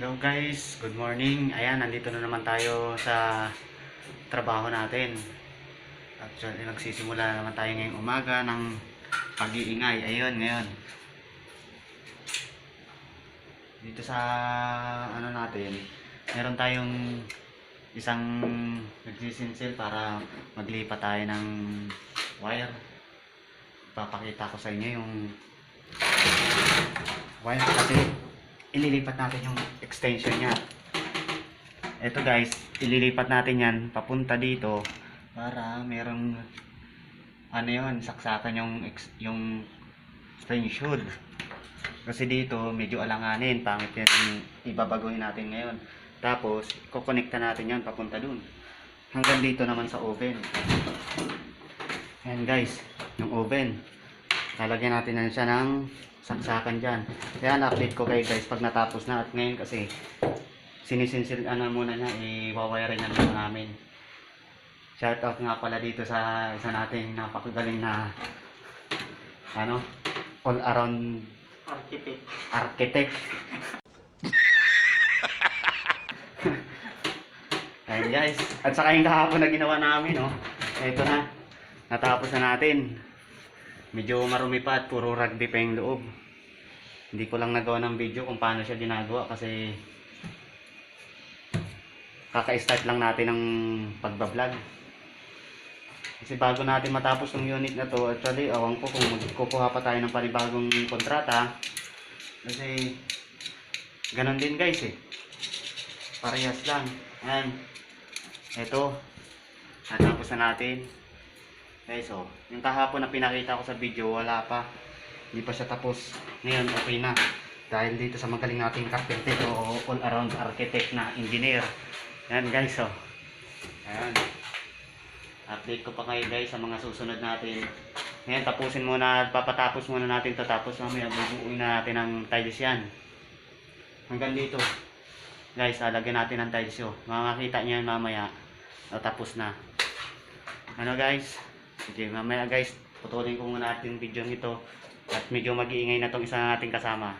Hello guys, good morning. Ayan, nandito na naman tayo sa trabaho natin. Actually, nagsisimula na naman tayo ngayong umaga ng pag-iingay. Ayun, ngayon. Dito sa ano natin, meron tayong isang nagsisinsil para maglipat tayo ng wire. Papakita ko sa inyo yung wire kasi ililipat natin yung extension niya. Ito guys, ililipat natin yan papunta dito para merong ano yun, saksakan yung yung spring shoot. Kasi dito medyo alanganin, pangit yan ibabaguhin natin ngayon. Tapos, kukonekta natin yan papunta dun. Hanggang dito naman sa oven. Ayan guys, yung oven. Lalagyan natin na siya ng saksakan dyan. Kaya na-update ko kayo guys pag natapos na. At ngayon kasi sinisinsil ano muna niya, i-wire na naman namin. Shoutout nga pala dito sa isa nating napakagaling na ano, all around Architect. architect. Ayan guys. At saka yung kahapon na ginawa namin, no? Ito na. Natapos na natin. Medyo marumi pa at puro rugby pa yung loob. Hindi ko lang nagawa ng video kung paano siya ginagawa kasi kaka-start lang natin ng pagbablog. Kasi bago natin matapos yung unit na to, actually, awan ko kung magkukuha pa tayo ng panibagong kontrata. Kasi, ganun din guys eh. Parehas lang. Ayan. Ito. Natapos na natin. Guys, oh. Yung kahapon na pinakita ko sa video, wala pa. Hindi pa siya tapos. Ngayon, okay na. Dahil dito sa magaling nating carpenter o all-around architect na engineer. Ayan guys, oh. Ayan. Update ko pa kayo guys sa mga susunod natin. Ngayon, tapusin muna, papatapos muna natin to tapos mamaya bubuuin na natin ng tiles yan. Hanggang dito. Guys, alagyan natin ng tiles yun. Makakita niyo yan mamaya. O, tapos na. Ano guys? Sige, mamaya guys, putulin ko muna natin video nito. At medyo mag-iingay na tong isa nating kasama.